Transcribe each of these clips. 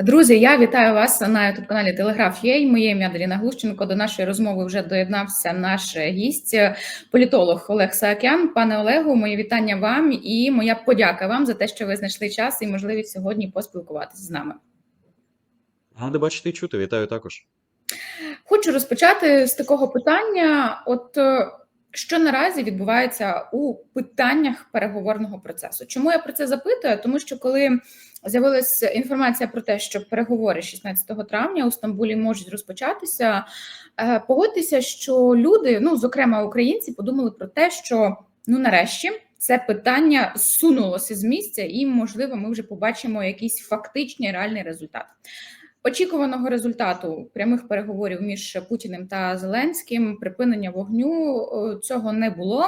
Друзі, я вітаю вас на youtube каналі Телеграф Єй. Моє ім'я Даріна Глущенко. До нашої розмови вже доєднався наш гість, політолог Олег Саакян. Пане Олегу, моє вітання вам і моя подяка вам за те, що ви знайшли час і можливість сьогодні поспілкуватися з нами. Ради бачити і чути. Вітаю також. Хочу розпочати з такого питання. От е, що наразі відбувається у питаннях переговорного процесу? Чому я про це запитую? Тому що коли з'явилася інформація про те, що переговори 16 травня у Стамбулі можуть розпочатися, е, погодьтеся, що люди, ну зокрема українці, подумали про те, що ну нарешті. Це питання сунулося з місця, і можливо, ми вже побачимо якийсь фактичний реальний результат. Очікуваного результату прямих переговорів між Путіним та Зеленським припинення вогню цього не було.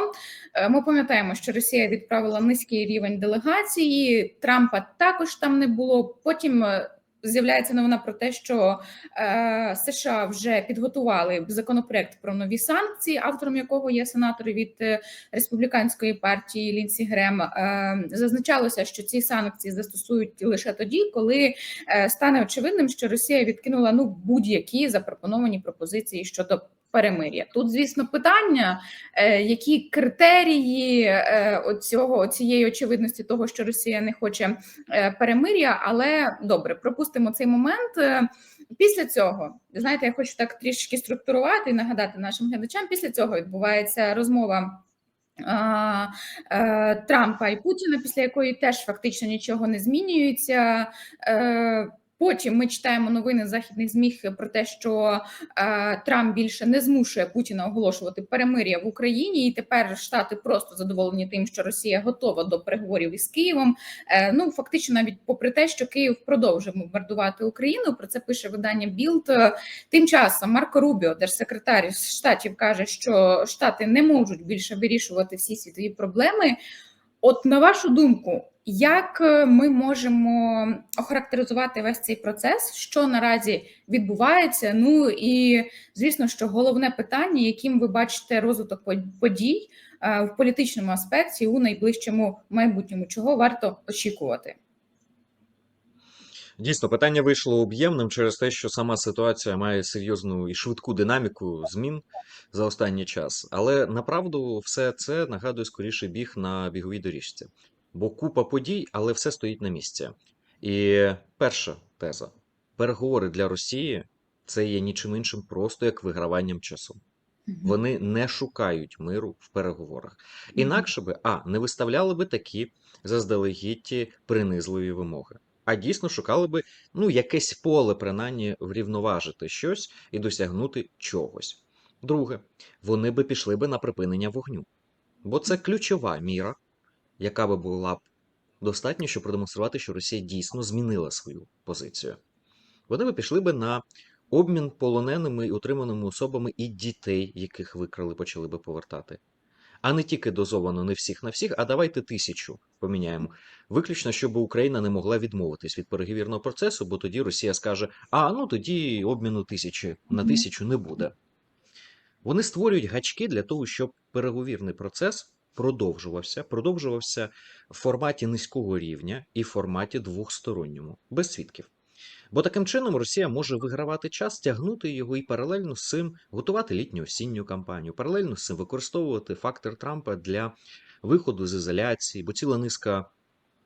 Е, ми пам'ятаємо, що Росія відправила низький рівень делегації. Трампа також там не було. Потім е, з'являється новина про те, що е, США вже підготували законопроект про нові санкції, автором якого є сенатор від е, республіканської партії Лінсі Грем. Е, зазначалося, що ці санкції застосують лише тоді, коли е, стане очевидним, що Росія відкинула ну будь-які запропоновані пропозиції щодо. Перемир'я тут, звісно, питання, е, які критерії е, оцього цієї очевидності того, що Росія не хоче е, перемир'я, але добре, пропустимо цей момент. Після цього знаєте, я хочу так трішки структурувати і нагадати нашим глядачам. Після цього відбувається розмова. Трампа і Путіна, після якої теж фактично нічого не змінюється. Е, Потім ми читаємо новини західних змі про те, що е, Трамп більше не змушує Путіна оголошувати перемир'я в Україні, і тепер Штати просто задоволені тим, що Росія готова до переговорів із Києвом. Е, ну фактично, навіть попри те, що Київ продовжує бомбардувати Україну. Про це пише видання Білд. Тим часом Марко Рубіо, держсекретар штатів, каже, що Штати не можуть більше вирішувати всі світові проблеми. От на вашу думку, як е, ми можемо охарактеризувати весь цей процес, що наразі відбувається? Ну і звісно, що головне питання, яким ви бачите розвиток подій е, в політичному аспекті у найближчому майбутньому, чого варто очікувати? Дійсно, питання вийшло об'ємним через те, що сама ситуація має серйозну і швидку динаміку змін за останній час. Але направду все це нагадує скоріше біг на біговій доріжці. Бо купа подій, але все стоїть на місці. І перша теза: переговори для Росії це є нічим іншим, просто як виграванням часу. Вони не шукають миру в переговорах. Інакше би а не виставляли би такі заздалегідь принизливі вимоги а дійсно шукали би ну, якесь поле, принаймні, врівноважити щось і досягнути чогось. Друге, вони би пішли би на припинення вогню. Бо це ключова міра, яка би була б достатньо, щоб продемонструвати, що Росія дійсно змінила свою позицію. Вони би пішли би на обмін полоненими і утриманими особами і дітей, яких викрали, почали би повертати а не тільки дозовано не всіх на всіх, а давайте тисячу поміняємо. Виключно, щоб Україна не могла відмовитись від переговірного процесу, бо тоді Росія скаже: а ну тоді обміну тисячі на тисячу не буде. Вони створюють гачки для того, щоб переговірний процес продовжувався, продовжувався в форматі низького рівня і в форматі двохсторонньому, без свідків. Бо таким чином Росія може вигравати час, тягнути його і паралельно з цим готувати літню осінню кампанію, паралельно з цим використовувати фактор Трампа для виходу з ізоляції, бо ціла низка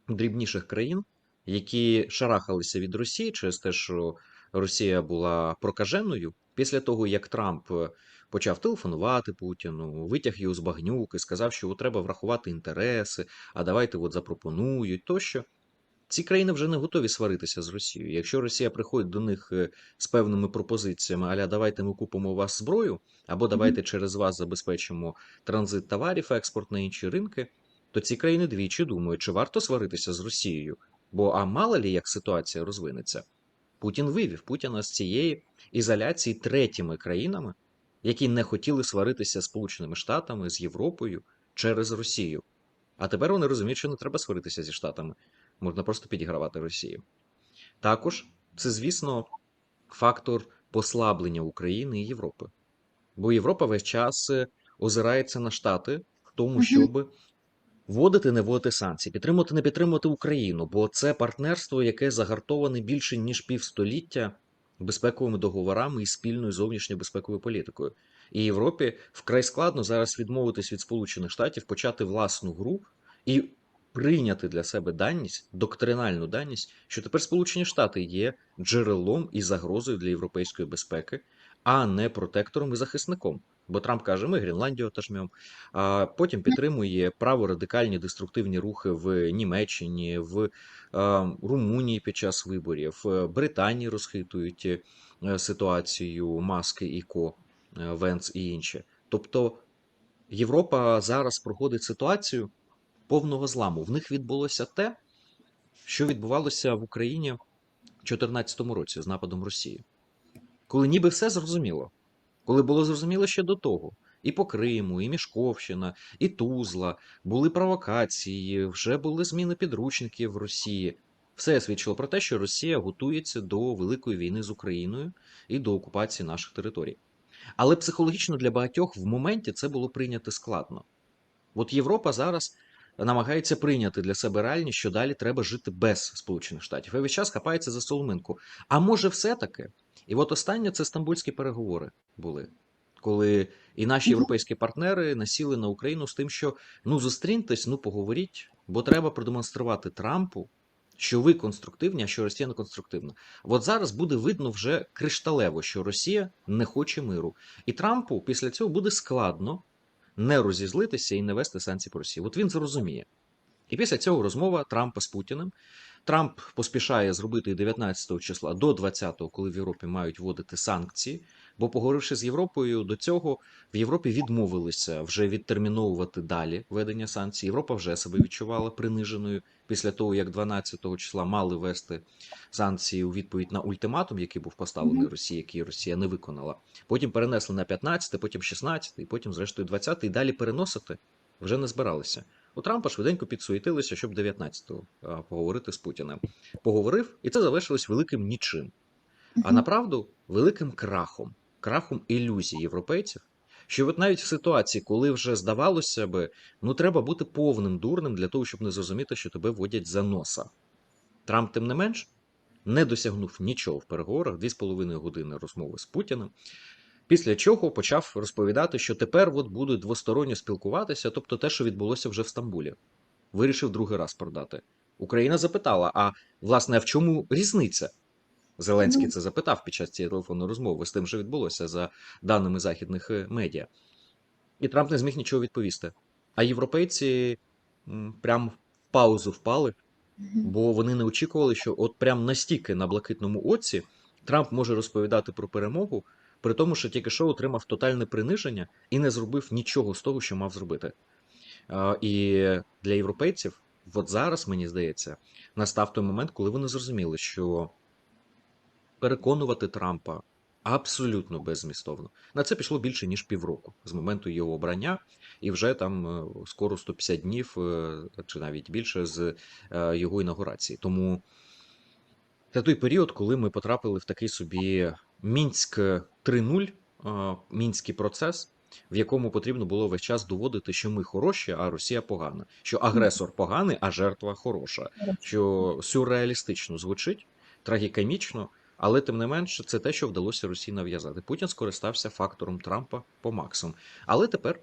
дрібніших країн, які шарахалися від Росії через те, що Росія була прокаженою, після того як Трамп почав телефонувати Путіну, витяг його з багнюки, сказав, що треба врахувати інтереси, а давайте от запропонують тощо. Ці країни вже не готові сваритися з Росією. Якщо Росія приходить до них е, з певними пропозиціями, аля давайте ми купимо у вас зброю, або давайте через вас забезпечимо транзит товарів, експорт на інші ринки, то ці країни двічі думають, чи варто сваритися з Росією. Бо а мало лі як ситуація розвинеться, Путін вивів Путіна з цієї ізоляції третіми країнами, які не хотіли сваритися з Сполученими Штатами, з Європою через Росію. А тепер вони розуміють, що не треба сваритися зі Штатами можна просто підігравати Росії. Також це, звісно, фактор послаблення України і Європи. Бо Європа весь час е, озирається на Штати в тому, щоб Вводити, не вводити санкції, підтримувати, не підтримувати Україну, бо це партнерство, яке загартоване більше ніж півстоліття безпековими договорами і спільною зовнішньою безпековою політикою. І Європі вкрай складно зараз відмовитись від Сполучених Штатів, почати власну гру і прийняти для себе даність, доктринальну даність, що тепер Сполучені Штати є джерелом і загрозою для європейської безпеки, а не протектором і захисником. Бо Трамп каже, ми Гренландію отожмемо, а потім підтримує праворадикальні деструктивні рухи в Німеччині, в Румунії під час виборів, в Британії розхитують е, ситуацію Маски і Ко, е, Венц і інші. Тобто Європа зараз проходить ситуацію повного зламу. В них відбулося те, що відбувалося в Україні в 2014 році з нападом Росії, коли ніби все зрозуміло коли було зрозуміло ще до того. І по Криму, і Мішковщина, і Тузла, були провокації, вже були зміни підручників в Росії. Все свідчило про те, що Росія готується до великої війни з Україною і до окупації наших територій. Але психологічно для багатьох в моменті це було прийняти складно. От Європа зараз намагається прийняти для себе реальність, що далі треба жити без Сполучених Штатів. І весь час хапається за соломинку. А може, все-таки? І от останнє це стамбульські переговори були, коли і наші європейські партнери насіли на Україну з тим, що ну зустріньтесь, ну поговоріть, бо треба продемонструвати Трампу, що ви конструктивні, а що Росія не конструктивна. От зараз буде видно вже кришталево, що Росія не хоче миру. І Трампу після цього буде складно не розізлитися і не вести санкції по Росії. От він зрозуміє. І після цього розмова Трампа з Путіним. Трамп поспішає зробити 19 числа до 20-го, коли в Європі мають вводити санкції. Бо, поговоривши з Європою, до цього в Європі відмовилися вже відтерміновувати далі введення санкцій. Європа вже себе відчувала приниженою після того, як 12 числа мали ввести санкції у відповідь на ультиматум, який був поставлений Мгм. Росії, який Росія не виконала. Потім перенесли на 15, потім 16, і потім, зрештою, 20, і далі переносити вже не збиралися. У Трампа швиденько підсуетилися, щоб 19-го поговорити з Путіним. Поговорив, і це завершилось великим нічим. А направду великим крахом, крахом ілюзій європейців. Що от навіть в ситуації, коли вже здавалося би, ну треба бути повним дурним для того, щоб не зрозуміти, що тебе водять за носа. Трамп, тим не менш, не досягнув нічого в переговорах, дві з половиною години розмови з Путіним. Після чого почав розповідати, що тепер от будуть двосторонньо спілкуватися, тобто те, що відбулося вже в Стамбулі. Вирішив другий раз продати. Україна запитала: а власне, в чому різниця? Зеленський це запитав під час цієї телефонної розмови з тим, що відбулося за даними західних е, медіа. І Трамп не зміг нічого відповісти. А європейці прям в паузу впали, бо вони не очікували, що от прям настільки на блакитному оці Трамп може розповідати про перемогу, при тому, що тільки що отримав тотальне приниження і не зробив нічого з того, що мав зробити. І для європейців, от зараз, мені здається, настав той момент, коли вони зрозуміли, що переконувати Трампа абсолютно беззмістовно. На це пішло більше ніж півроку з моменту його обрання, і вже там е, скоро 150 днів, е, чи навіть більше з е, його інаугурації. Тому це той період, коли ми потрапили в такий собі Мінськ 3.0, е, мінський процес. В якому потрібно було весь час доводити, що ми хороші, а Росія погана, що агресор поганий, а жертва хороша, що сюрреалістично звучить, трагікомічно, але тим не менше, це те, що вдалося Росії нав'язати. Путін скористався фактором Трампа по максимуму. Але тепер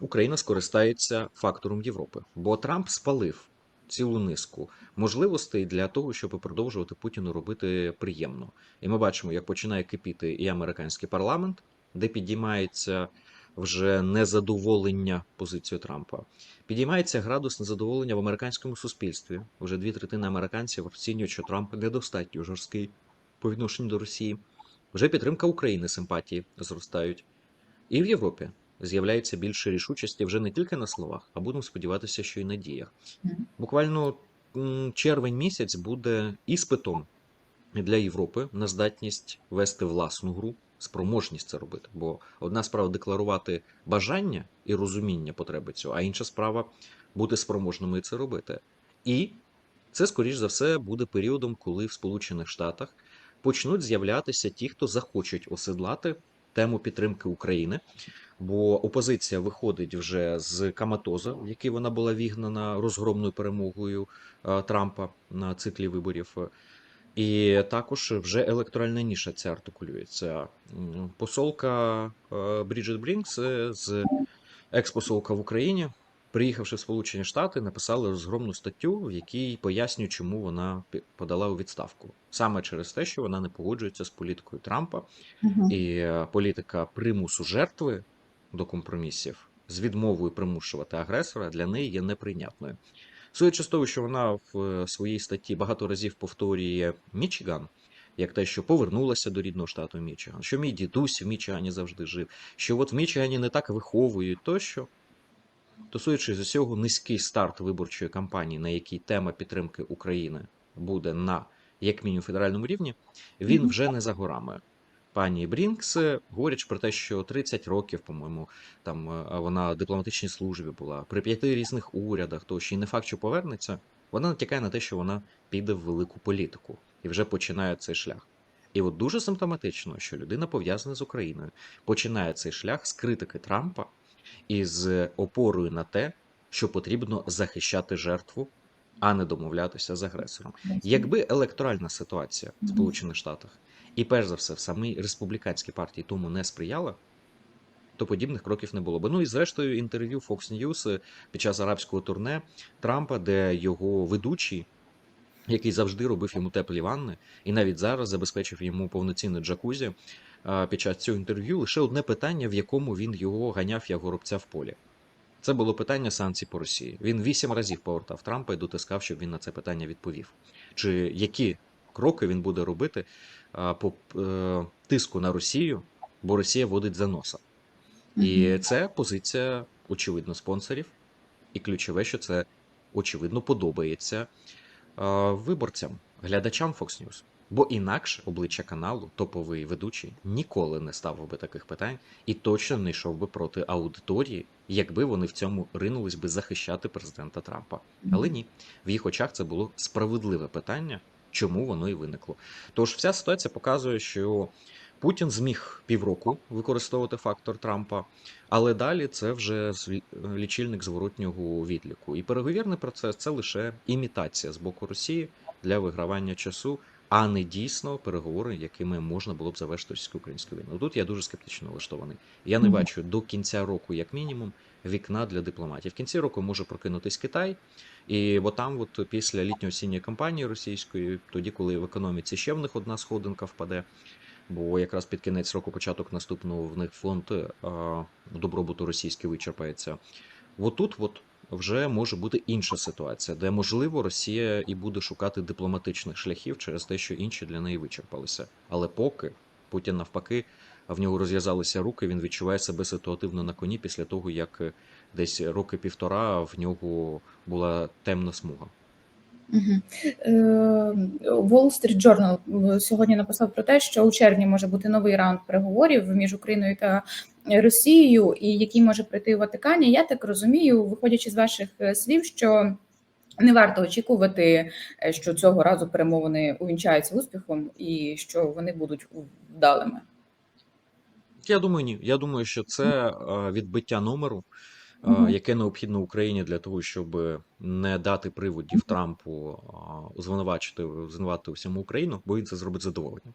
Україна скористається фактором Європи, бо Трамп спалив цілу низку можливостей для того, щоб продовжувати Путіну робити приємно. І ми бачимо, як починає кипіти і американський парламент, де підіймається вже незадоволення позицією Трампа. Підіймається градус незадоволення в американському суспільстві. Вже дві третини американців оцінюють, що Трамп недостатньо жорсткий по відношенню до Росії. Вже підтримка України симпатії зростають. І в Європі з'являється більше рішучості вже не тільки на словах, а будемо сподіватися, що й на діях. Буквально червень місяць буде іспитом для Європи на здатність вести власну гру, спроможність це робити. Бо одна справа декларувати бажання і розуміння потреби цього, а інша справа бути спроможними це робити. І це, скоріш за все, буде періодом, коли в Сполучених Штатах почнуть з'являтися ті, хто захочуть оседлати тему підтримки України. Бо опозиція виходить вже з Каматоза, в який вона була вігнана розгромною перемогою е, Трампа на циклі виборів. І також вже електоральна ніша ця артикулюється. Посолка е, Бріджит Брінкс е, з експосолка в Україні, приїхавши в Сполучені Штати, написала розгромну статтю, в якій пояснює, чому вона подала у відставку. Саме через те, що вона не погоджується з політикою Трампа, Мгм. і е, політика примусу жертви до компромісів з відмовою примушувати агресора для неї є неприйнятною. Судячи з того, що вона в е, своїй статті багато разів повторює Мічиган, як те, що повернулася до рідного штату Мічиган, що мій дідусь в Мічигані завжди жив, що от в Мічигані не так виховують тощо. То з усього, низький старт виборчої кампанії, на якій тема підтримки України буде на як мінімум федеральному рівні, він вже не за горами. Пані Брінкс, е, говорячи про те, що 30 років, по-моєму, там е, вона в дипломатичній службі була, при п'яти різних урядах, то ще й не факт, що повернеться, вона натякає на те, що вона піде в велику політику і вже починає цей шлях. І от дуже симптоматично, що людина пов'язана з Україною, починає цей шлях з критики Трампа і з опорою на те, що потрібно захищати жертву, а не домовлятися з агресором. Якби електоральна ситуація в Сполучених Штатах і перш за все в самій республіканській партії тому не сприяла, то подібних кроків не було б. Ну і зрештою інтерв'ю Fox News під час арабського турне Трампа, де його ведучий, який завжди робив йому теплі ванни, і навіть зараз забезпечив йому повноцінне джакузі. Під час цього інтерв'ю лише одне питання, в якому він його ганяв як горобця в полі. Це було питання санкцій по Росії. Він вісім разів повертав Трампа і дотискав, щоб він на це питання відповів. Чи які кроки він буде робити по е, тиску на Росію, бо Росія водить за носа. І це позиція, очевидно, спонсорів, і ключове, що це очевидно подобається виборцям, глядачам Fox News. Бо інакше обличчя каналу, топовий ведучий, ніколи не ставив би таких питань і точно не йшов би проти аудиторії, якби вони в цьому ринулись би захищати президента Трампа. Але ні, в їх очах це було справедливе питання, чому воно і виникло. Тож вся ситуація показує, що Путін зміг півроку використовувати фактор Трампа, але далі це вже лічильник зворотнього відліку. І переговірний процес це лише імітація з боку Росії для вигравання часу, а не дійсно переговори, якими можна було б завершити російсько-українську війну. Тут я дуже скептично налаштований. Я не бачу до кінця року, як мінімум, вікна для дипломатів. В кінці року може прокинутись Китай, і бо там, от після літньо-осінньої кампанії російської, тоді, коли в економіці ще в них одна сходинка впаде, бо якраз під кінець року, початок наступного в них фонд добробуту російський вичерпається. От тут от вже може бути інша ситуація, де можливо Росія і буде шукати дипломатичних шляхів через те, що інші для неї вичерпалися. Але поки Путін навпаки, в нього розв'язалися руки, він відчуває себе ситуативно на коні після того, як е, десь роки півтора в нього була темна смуга. Е, Wall Street Journal е, сьогодні написав про те, що у червні може бути новий раунд переговорів між Україною та Росією, і який може пройти у Ватикані. Я так розумію, виходячи з ваших е, слів, що не варто очікувати, що цього разу перемовини увінчаються успіхом і що вони будуть вдалими. Я думаю, ні. Я думаю, що це відбиття номеру, е, яке необхідно Україні для того, щоб не дати приводів Трампу звинувачити звинуватити всьому Україну, бо він це зробить з задоволенням.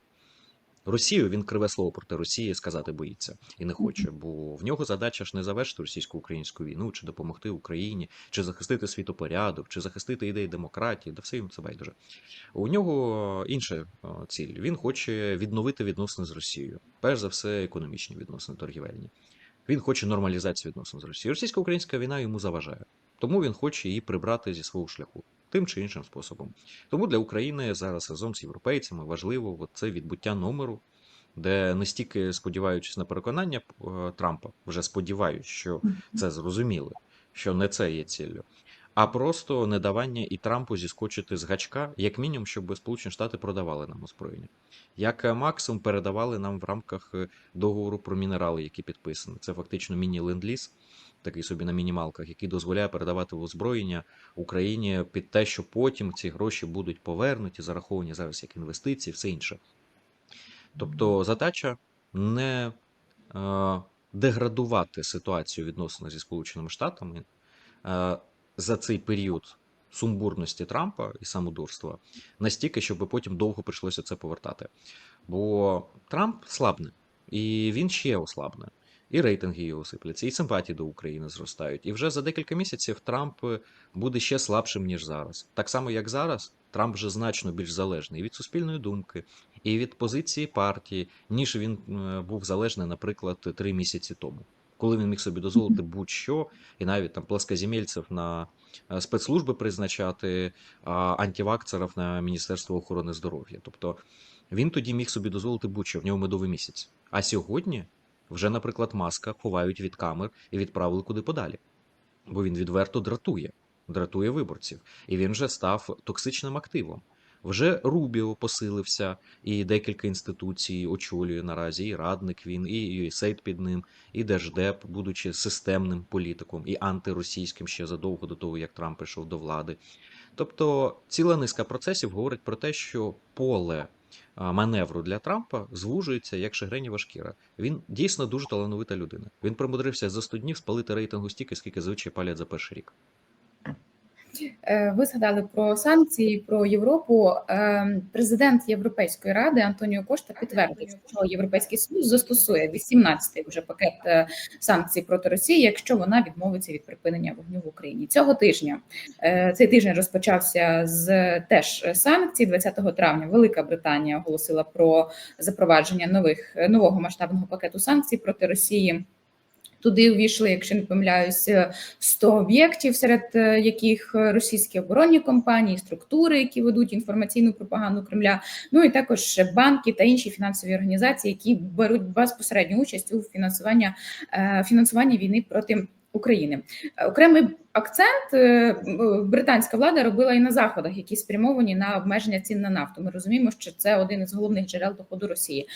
Росію він криве слово проти Росії сказати боїться і не хоче, бо в нього задача ж не завершити російсько-українську війну, чи допомогти Україні, чи захистити світопорядок, чи захистити ідеї демократії, да все їм це байдуже. У нього інша ціль. Він хоче відновити відносини з Росією. Перш за все, економічні відносини торгівельні. Він хоче нормалізацію відносин з Росією. Російсько-українська війна йому заважає. Тому він хоче її прибрати зі свого шляху тим чи іншим способом. Тому для України зараз разом з європейцями важливо от це відбуття номеру, де не стільки сподіваючись на переконання е, Трампа, вже сподіваюсь, що це зрозуміли, що не це є ціллю, а просто не давання і Трампу зіскочити з гачка, як мінімум, щоб Сполучені Штати продавали нам озброєння. Як е, максимум передавали нам в рамках е, договору про мінерали, які підписані. Це фактично міні-ленд-ліз, такий собі на мінімалках, який дозволяє передавати озброєння Україні під те, що потім ці гроші будуть повернуті, зараховані зараз як інвестиції, все інше. Тобто задача не е, деградувати ситуацію відносно зі Сполученими Штатами е, за цей період сумбурності Трампа і самодурства настільки, щоб потім довго прийшлося це повертати. Бо Трамп слабне, і він ще ослабне. І рейтинги його сипляться, і симпатії до України зростають. І вже за декілька місяців Трамп буде ще слабшим, ніж зараз. Так само, як зараз, Трамп вже значно більш залежний від суспільної думки, і від позиції партії, ніж він е, був залежний, наприклад, три місяці тому, коли він міг собі дозволити будь-що, і навіть там пласкоземельців на е, спецслужби призначати, а антивакцерів на Міністерство охорони здоров'я. Тобто він тоді міг собі дозволити будь-що, в нього медовий місяць. А сьогодні вже, наприклад, маска ховають від камер і відправили куди подалі, бо він відверто дратує, дратує виборців, і він вже став токсичним активом. Вже Рубіо посилився, і декілька інституцій очолює наразі. І радник він, і USAID під ним, і Держдеп, будучи системним політиком, і антиросійським ще задовго до того, як Трамп прийшов до влади. Тобто ціла низка процесів говорить про те, що поле маневру для Трампа звужується як шагренєва шкіра. Він дійсно дуже талановита людина. Він примудрився за 100 днів спалити рейтингу стільки, скільки зазвичай палять за перший рік. Е, Ви згадали про санкції, про Європу. Е, Президент Європейської ради Антоніо Кошта підтвердив, що Європейський Союз застосує 18-й вже пакет е, санкцій проти Росії, якщо вона відмовиться від припинення вогню в Україні цього тижня. Цей тиждень розпочався з теж санкцій. 20 травня Велика Британія оголосила про запровадження нових нового масштабного пакету санкцій проти Росії. Туди увійшли, якщо не помиляюсь, 100 об'єктів, серед е, яких російські оборонні компанії, структури, які ведуть інформаційну пропаганду Кремля. Ну і також банки та інші фінансові організації, які беруть безпосередню участь у фінансуванні, е, фінансуванні війни проти України. Е, Окремий акцент е, британська влада робила і на заходах, які спрямовані на обмеження цін на нафту. Ми розуміємо, що це один із головних джерел доходу Росії.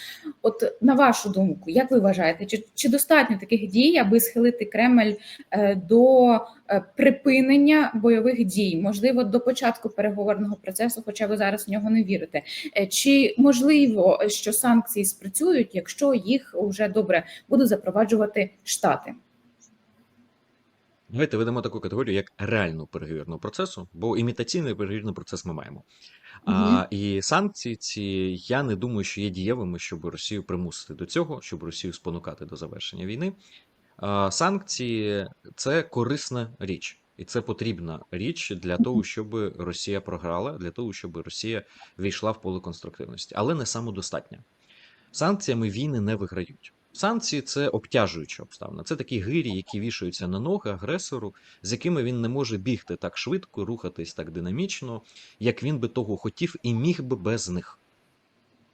От на вашу думку, як ви вважаєте, чи, чи достатньо таких дій, аби схилити Кремль е, до е, припинення бойових дій, можливо, до початку переговорного процесу, хоча ви зараз в нього не вірите? Е, Чи можливо, що санкції спрацюють, якщо їх вже добре будуть запроваджувати штати? Давайте ведемо таку категорію, як реальну переговірного процесу, бо імітаційний переговірний процес ми маємо. А, і санкції ці я не думаю, що є дієвими, щоб Росію примусити до цього, щоб Росію спонукати до завершення війни. А, санкції це корисна річ, і це потрібна річ для того, щоб Росія програла, для того, щоб Росія війшла в поле конструктивності, але не самодостатня. Санкціями війни не виграють. Санкції це обтяжуюча обставина. Це такі гирі, які вішаються на ноги агресору, з якими він не може бігти так швидко, рухатись так динамічно, як він би того хотів, і міг би без них.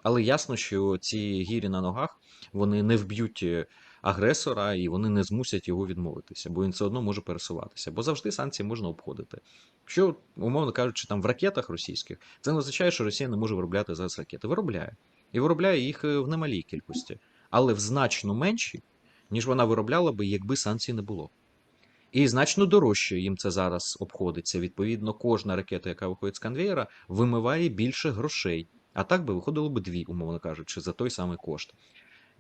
Але ясно, що ці гірі на ногах вони не вб'ють е, агресора і вони не змусять його відмовитися, бо він все одно може пересуватися. Бо завжди санкції можна обходити. Що, умовно кажучи, там в ракетах російських, це не означає, що Росія не може виробляти зараз ракети. Виробляє. І виробляє їх е, в немалій кількості, але в значно менші, ніж вона виробляла би, якби санкцій не було. І значно дорожче їм це зараз обходиться. Відповідно, кожна ракета, яка виходить з конвейера, вимиває більше грошей. А так би виходило б дві, умовно кажучи, за той самий кошт.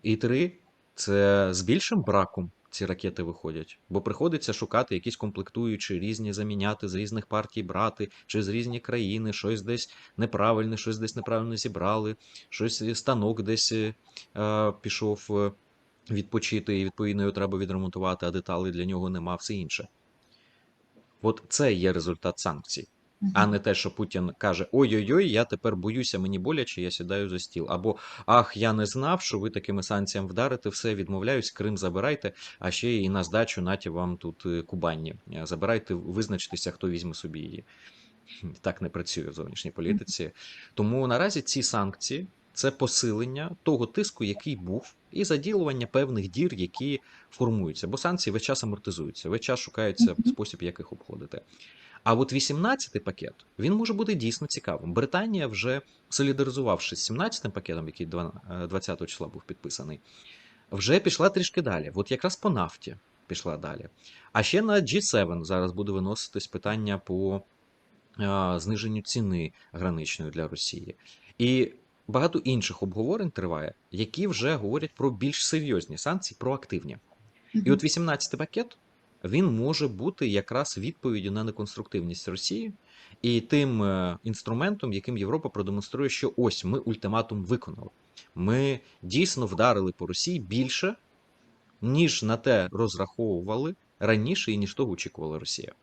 І три це з більшим браком ці ракети виходять, бо приходиться шукати якісь комплектуючі різні, заміняти з різних партій брати, чи з різні країни, щось десь неправильне, щось десь неправильно зібрали, щось станок десь е, е, пішов е, відпочити, і відповідно його треба відремонтувати, а деталей для нього нема, все інше. От це є результат санкцій а не те, що Путін каже: Ой-ой-ой, я тепер боюся, мені боляче, я сідаю за стіл. Або Ах, я не знав, що ви такими санкціями вдарите, все відмовляюсь, Крим забирайте, а ще і на здачу наті вам тут е, Кубанні. Е, Забирайте, визначтеся, хто візьме собі її. Так не працює в зовнішній політиці. Тому наразі ці санкції це посилення того тиску, який був, і заділування певних дір, які формуються. Бо санкції весь час амортизуються, весь час шукається спосіб, як їх обходити. А от 18-й пакет він може бути дійсно цікавим. Британія, вже солідаризувавшись з 17-м пакетом, який 20 числа був підписаний, вже пішла трішки далі. От якраз по нафті пішла далі. А ще на G7 зараз буде виноситись питання по зниженню ціни граничної для Росії. І багато інших обговорень триває, які вже говорять про більш серйозні санкції, проактивні. І от 18-й пакет він може бути якраз відповіддю на неконструктивність Росії і тим е, інструментом, яким Європа продемонструє, що ось ми ультиматум виконали. Ми дійсно вдарили по Росії більше, ніж на те розраховували раніше і ніж того очікувала Росія.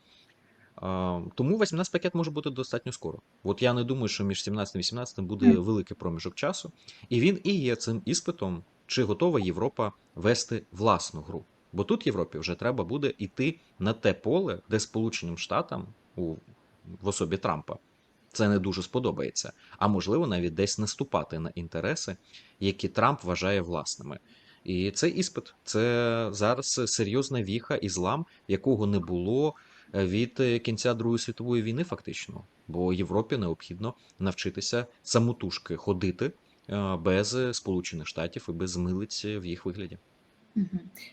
Тому 18 пакет може бути достатньо скоро. От я не думаю, що між 17 і 18 буде великий проміжок часу, і він і є цим іспитом, чи готова Європа вести власну гру. Бо тут Європі вже треба буде йти на те поле, де Сполученим Штатам у в особі Трампа це не дуже сподобається. А можливо, навіть десь наступати на інтереси, які Трамп вважає власними. І це іспит, це зараз серйозна віха і злам, якого не було е, від е, кінця Другої світової війни, фактично. Бо Європі необхідно навчитися самотужки ходити е, без Сполучених Штатів і без милиць в їх вигляді.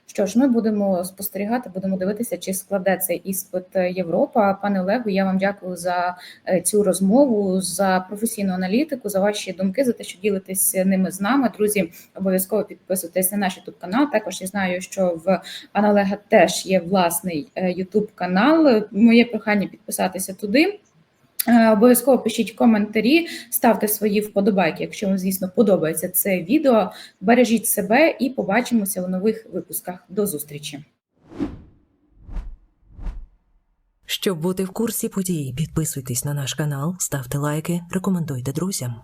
Що ж, ми будемо спостерігати, будемо дивитися, чи складе цей іспит Європа. Пане Олегу, я вам дякую за е, цю розмову, за професійну аналітику, за ваші думки, за те, що ділитесь ними з нами. Друзі, обов'язково підписуйтесь на наш youtube канал. Також я знаю, що в пана Олега теж є власний youtube канал. Моє прохання підписатися туди. Е, Обов'язково пишіть коментарі, ставте свої вподобайки, якщо вам, звісно, подобається це відео. Бережіть себе і побачимося у нових випусках. До зустрічі! Щоб бути в курсі подій, підписуйтесь на наш канал, ставте лайки, рекомендуйте друзям.